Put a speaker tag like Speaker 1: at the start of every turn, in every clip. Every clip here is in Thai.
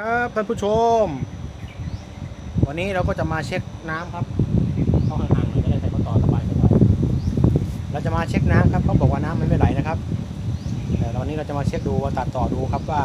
Speaker 1: ครับท่านผู้ชม วันนี้เราก็จะมาเช็คน้ำครับเข้าห่างๆหน่อยจะได้ใส่ข้อต่อสบายสบายเราจะมาเช็คน้ำครับเขาบอกว่าน้ำมันไม่ไหลนะครับแต่วันนี้เราจะมาเช็คดูว่าตัดต่อดูครับว่า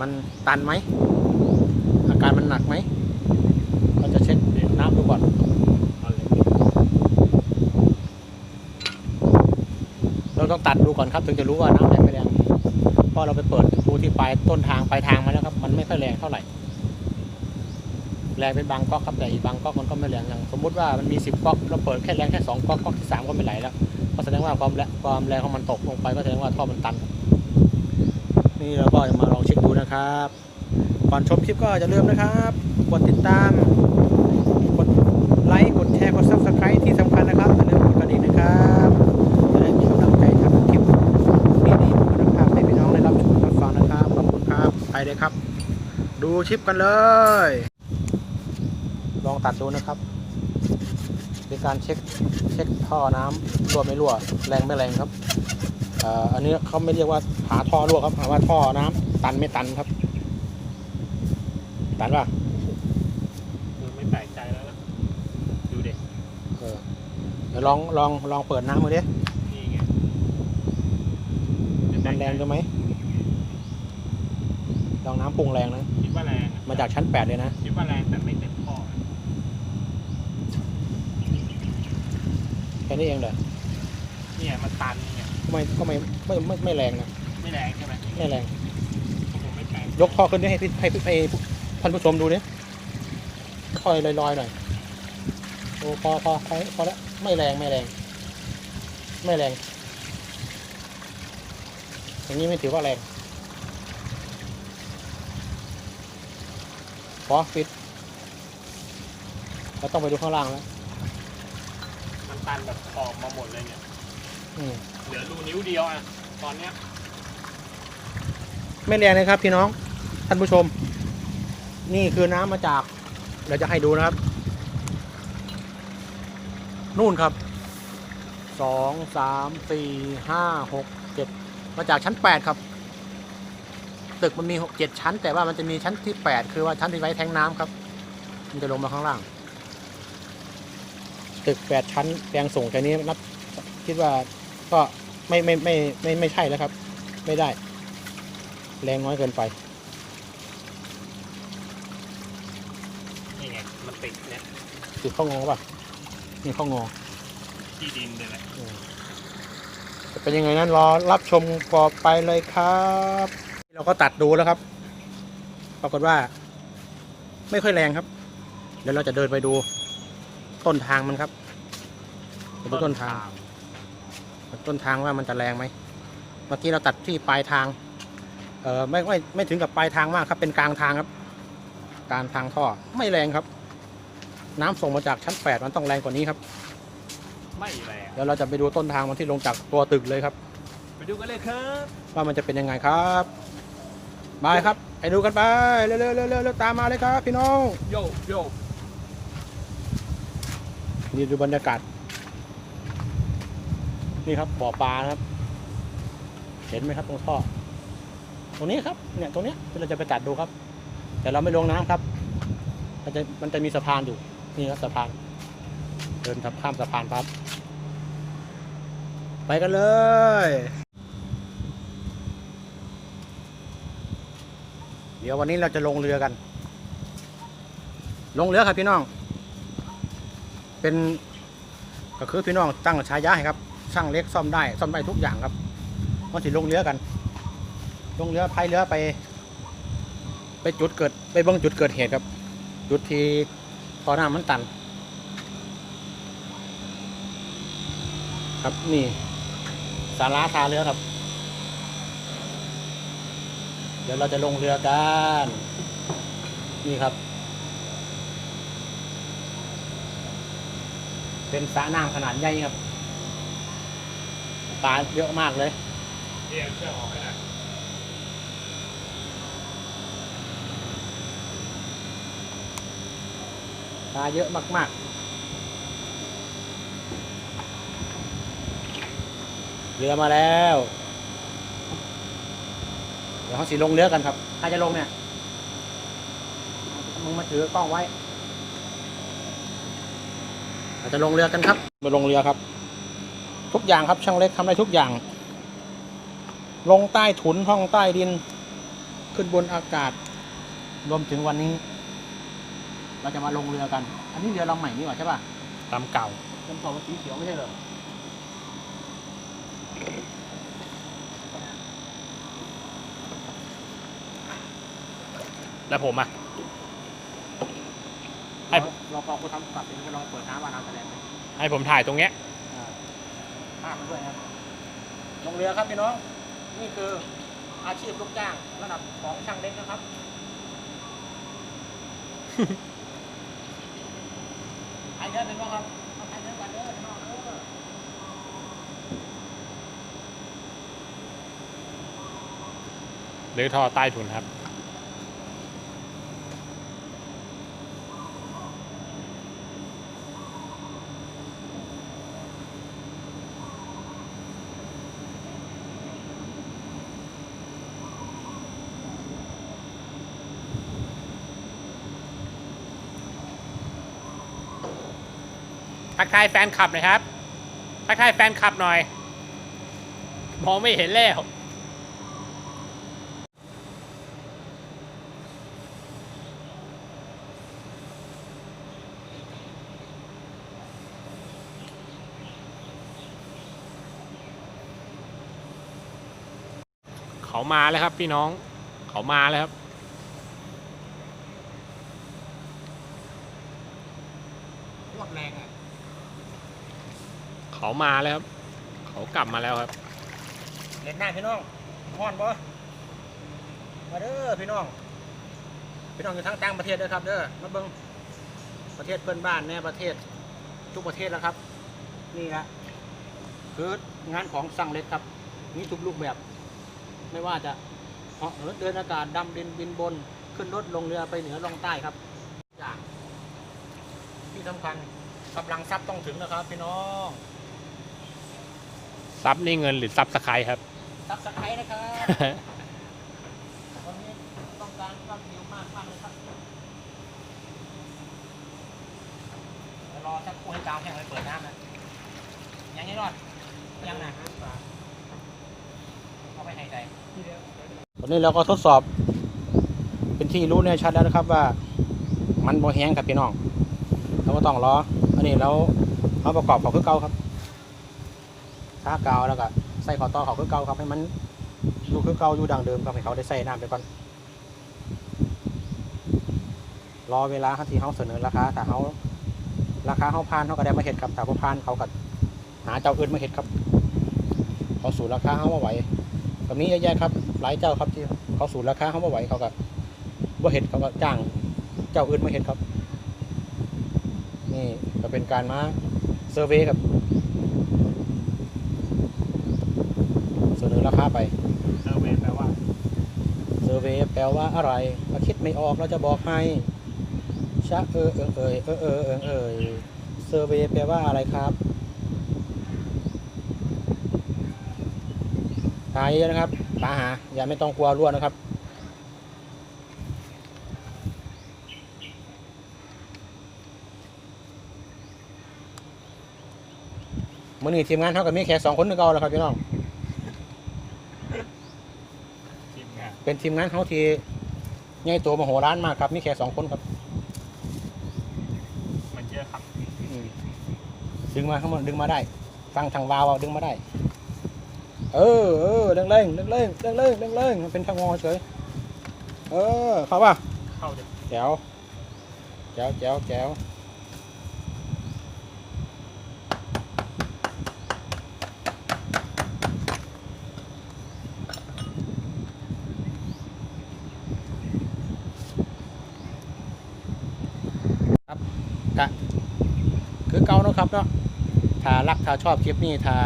Speaker 1: มันตันไหมอาการมันหนักไหมเราจะเช็คน้ำดูก่อนเราต้องตัดดูก่อนครับถึงจะรู้ว่าน้ำแรงไม่แรงเพ ราะเราไปเปิดดูที่ปลายต้นทางปลายทางมาแล้วครับ มันไม่ค่อยแรงเท่าไหร่แรงเป็นบางก๊อกครับแต่อีกบางก๊อกมันก็ไม่แรงอย่างสมมุติว่ามันมีสิบก๊อกเราเปิดแค่แรงแค่สองก๊อกก๊อกที่สามก็ไม่ไหลแล้วก็แสดงว่าความแรงความแรงของมันตกลงไปก็แสดงว่าท่อมันตัน นี่เราก็จะมาลองเช็คดูนะครับก่อนชมคลิปก็อย่าลืมนะครับกดติดตามกดไลค์กดแชร์กดซับสไครต์ที่สำคัญนะครับอย่าลืมกดกระดิ่งนะครับ เลยครับ ดูชิปกันเลย ลองตัดดูนะครับเป็นการเช็คเช็คท่อน้ำรั่วไม่รั่ว แรงไม่แรงครับเอ่ออันนี้เขาไม่เรียกว่าหาท่อรั่วครับหาว่าท่อน้ำตันไม่ตันครับ ตันป่ะ
Speaker 2: ไม่แปลกใจแล้วนะดูเด็ก
Speaker 1: เออเดี๋ยวลองลองลองเปิดน้ำมาดิ
Speaker 2: นี่ไง
Speaker 1: มันแรงใช่ไหมล องน้ำปรุงแรงนะ
Speaker 2: คิดว่าแรงอะ
Speaker 1: มาจากชั้นแปดเลยนะ
Speaker 2: คิดว่าแรงแต่ไม่เต็มข้อ
Speaker 1: แค่นี้เองเหรอ
Speaker 2: เนี่ยมันตันเนี่ย
Speaker 1: ก็ไม่ก็ไม่ไม่ไม่ไม่แรงนะ
Speaker 2: ไม่แรงใช่ไหม
Speaker 1: ไม่แรง
Speaker 2: ผมไม่แปลก
Speaker 1: ยกท่อขึ้นดิให้พี่ให้พี่ให้ท่านผู้ชมดูดิค่อยลอยๆหน่อย โอ้พอพอพอพอแล้วไม่แรงไม่แรง ไม่แรง อย่างนี้ไม่ถือว่าแรง อปิดเราต้องไปดูข้างล่างแล้ว
Speaker 2: มันตันแบบออกมาหมดเลยเนี่ย
Speaker 1: อืม
Speaker 2: เหลือรูนิ้วเดียวอะ ตอนเนี้ย
Speaker 1: ไม่แรงนะครับ พี่น้อง ท่านผู้ชม นี่คือน้ำมาจากเราจะให้ดูนะครับ นู่นครับ สอง สาม สี่ ห้า หก เจ็ด มาจากชั้นแปดครับ ตึกมันมีหกเจ็ดชั้น แต่ว่ามันจะมีชั้นที่แปดคือว่าชั้นที่ไว้แทงน้ำครับ มันจะลงมาข้างล่าง ตึกแปดชั้นแรงส่งแค่นี้นับคิดว่าก็ไม่ไม่ไม่ไม่ไม่ใช่แล้วครับ ไม่ได้ แรงน้อยเกินไป
Speaker 2: นี่ไงมันติดเนี่ย
Speaker 1: ติดข้องอป่ะนี่ข้องอ
Speaker 2: ที่ดินเลยแหละ
Speaker 1: จะเป็นยังไงนั้นรอรับชมต่อไปเลยครับ เราก็ตัดดูแล้วครับ ปรากฏว่า ไม่ค่อยแรงครับ เดี๋ยวเราจะเดินไปดูต้นทางมันครับไปดูต้นทาง ต้นทางว่ามันจะแรงไหมเมื่อกี้เราตัดที่ปลายทาง เออไม่ไม่ไม่ถึงกับปลายทางมากครับ เป็นกลางทางครับ กลางทางท่อไม่แรงครับ น้ำส่งมาจากชั้นแปดมันต้องแรงกว่านี้ครับ
Speaker 2: ไม่แรง
Speaker 1: เดี๋ยวเราจะไปดูต้นทางมันที่ลงจากตัวตึกเลยครับ
Speaker 2: ไปดูกันเลยครับ
Speaker 1: ว่ามันจะเป็นยังไงครับ บายครับไปดูกันไปเร็วๆเร็วๆเร็วๆตามมาเลยครับ พี่น้อง
Speaker 2: โยโย
Speaker 1: นี่ดูบรรยากาศนี่ครับบ่อปลานะครับ เห็นไหมครับตรงท่อตรงนี้ครับเนี่ยตรงเนี้ยที่เราจะไปตัดดูครับ แต่เราไม่ลงน้ำครับ มันจะมันจะมีสะพานอยู่นี่ครับสะพาน เดินทับข้ามสะพานครับ ไปกันเลย เดี๋ยววันนี้เราจะลงเรือกัน ลงเรือครับพี่น้อง เป็นก็คือพี่น้องตั้งฉายาให้ครับช่างเล็กซ่อมได้ซ่อมได้ทุกอย่างครับมันสิลงเรือกัน ลงเรือพายเรือไป ไปจุดเกิด ไปเบิ่งจุดเกิดเหตุครับ จุดที่พอน้ำมันตัน ครับนี่สาราทาเรือครับ เดี๋ยวเราจะลงเรือกันนี่ครับ เป็นสระน้ำขนาดใหญ่ครับปลาเยอะมากเลย
Speaker 2: เรียกเชืออกไปหน่อย
Speaker 1: ปลาเยอะมาก ๆ เรือมาแล้ว ดี๋ยวเขาสีลงเรือกันครับใครจะลงเนี่ยมึงมาถือกล้องไว้เราจะลงเรือกันครับมาลงเรือครับ ทุกอย่างครับช่างเล็กทำได้ทุกอย่าง ลงใต้ถุนห้องใต้ดิน ขึ้นบนอากาศ รวมถึงวันนี้ เราจะมาลงเรือกัน อันนี้เรือลำใหม่นี่หว่าใช่ป่ะ
Speaker 2: ตามเก่า
Speaker 1: ลำสองสีเขียวไม่ใช่เหรอ
Speaker 2: แล้วผมอะให้
Speaker 1: เราเราก็ทำกลับเป็นเราเปิดน้ำว่าน้ำแสดงไหม
Speaker 2: ให้ผมถ่ายตรงเนี้ย
Speaker 1: อ่าภาพมันด้วยครับลงเรือครับพี่น้อง นี่คืออาชีพลูกจ้างระดับของช่างเล็กนะครับใครเดินเป็นบ้างครับเอาใครเดินก่อนเด้อพี่น้องเด้อ
Speaker 2: หรือท่อใต้ถุนครับ ทักทายแฟนคลับหน่อยครับ ทักทายแฟนคลับหน่อย มองไม่เห็นแล้วเขามาแล้วครับพี่น้อง เขามาแล้วครับ
Speaker 1: โคตรแรงอะ
Speaker 2: เขามาแล้วครับ เขากลับมาแล้วครับ
Speaker 1: เล่นหน้าพี่น้องฮ้อนปะมาเด้อพี่น้อง พี่น้องอยู่ทั้งต่างประเทศเด้อครับเด้อมาเบิ่งประเทศเพื่อนบ้านเนี่ยประเทศทุกประเทศแล้วครับ นี่ละคืองานของสั่งเล็กครับมีทุกรูปแบบ ไม่ว่าจะเหาะเหินเดินอากาศดำดินบินบน ขึ้นรถลงเรือไปเหนือลงใต้ครับอย่างที่สำคัญกำลังทรัพย์ต้องถึงนะครับ พี่น้อง
Speaker 2: ซับนี่เงินหรือซับสไครครับ
Speaker 1: ซับสไครนะครับวันนี้ต้องการยอดวิวมากมากเลยครับรอสักครู่ให้กาวแห้งไปเปิดน้ำนะยังไงรอดยังนะเอาไปให้ใจวันนี้เราก็ทดสอบ เป็นที่รู้แน่ชัดแล้วนะครับว่า มันโมแห้งครับพี่น้องเราก็ต้องรออันนี้เราเอาประกอบเขาคือเก่าครับ ท้ากาวแล้วก็ใส่ขอต่อเขาคือเก่าครับให้มันอยู่คือเก่าอยู่ดังเดิมครับให้เขาได้ใส่น้ำไปก่อนรอเวลาเขาที่เขาเสนอราคาถ้าเขาราคาเขาพานเขาก็ได้มาเห็ดครับถ้าเขาพานเขาก็หาเจ้าอื่นมาเห็ดครับเขาสูนราคาเขามาไหวแบบนี้เยอะแยะครับ หลายเจ้าครับที่เขาสูนราคาเขามาไหวเขาก็บ่าเห็ดเขาก็จ้างเจ้าอื่นมาเห็ดครับ นี่ก็เป็นการมาเซอร์เวย์ครับ เสนอรา คาไป
Speaker 2: เซอร์เวย์แปลว่า
Speaker 1: เซอร์เวย์แปลว่าอะไรถ้าคิดไม่ออกเราจะบอกให้ชะเออเออเอยเออเออเออเอยเซอร์เวย์แปลว่าอะไรครับหายเยอะนะครับตาหา อย่าไม่ต้องกลัวรั่วนะครับมื่อนี้ทีมงานเท่ากับมีแค่สองคนนึงเอาแล้วครับพี่น้อง
Speaker 2: ทีมงาน
Speaker 1: เป็นทีมงานเขาที่ใหญ่ตัวมโหฬารมากครับมีแค่สองคนครับ
Speaker 2: มันเยอะครับ
Speaker 1: อืมดึงมาข้างบนดึงมาได้ ฟังทางวาวเอาดึงมาได้ เออเออเร่งเร่งเร่งเร่งเร่งเร่งเร่งเร่งมันเป็นทางงอเฉยเออเข้าป่ะ
Speaker 2: เข้าเดี๋ยว
Speaker 1: แจ๋วแจ๋วแจ๋วแจ๋วครับกะคือ เก่าเนาะครับเนาะถ้ารักถ้าชอบคลิปนี้ถ้า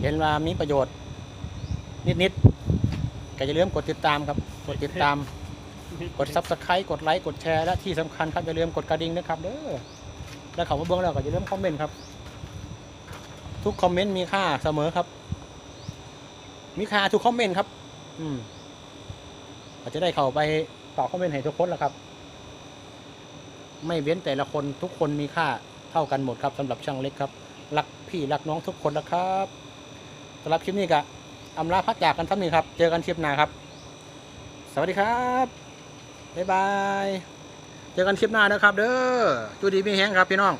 Speaker 1: เห็นว่ามีประโยชน์ นิดๆก็อย่าลืมกดติดตามครับ กดติดตาม กด subscribe กดไลค์กดแชร์และที่สำคัญครับอย่าลืมกดกระดิ่งนะครับเด้อแล้วเขามาเบิ้งแล้วก็อย่าลืมคอมเมนต์ครับ ทุกคอมเมนต์มีค่าเสมอครับ มีค่าทุกคอมเมนต์ครับ อืมอาจจะได้เข้าไปตอบคอมเมนต์ให้ทุกคนแล้วครับ ไม่เว้นแต่ละคนทุกคนมีค่าเท่ากันหมดครับสำหรับช่างเล็กครับ รักพี่รักน้องทุกคนนะครับสำหรับคลิปนี้ก็อำลาพักจากกันท่านี้ครับ เจอกันคลิปหน้าครับ สวัสดีครับบ๊ายบาย เจอกันคลิปหน้านะครับ เด้อจูดีมีแห้งครับพี่น้อง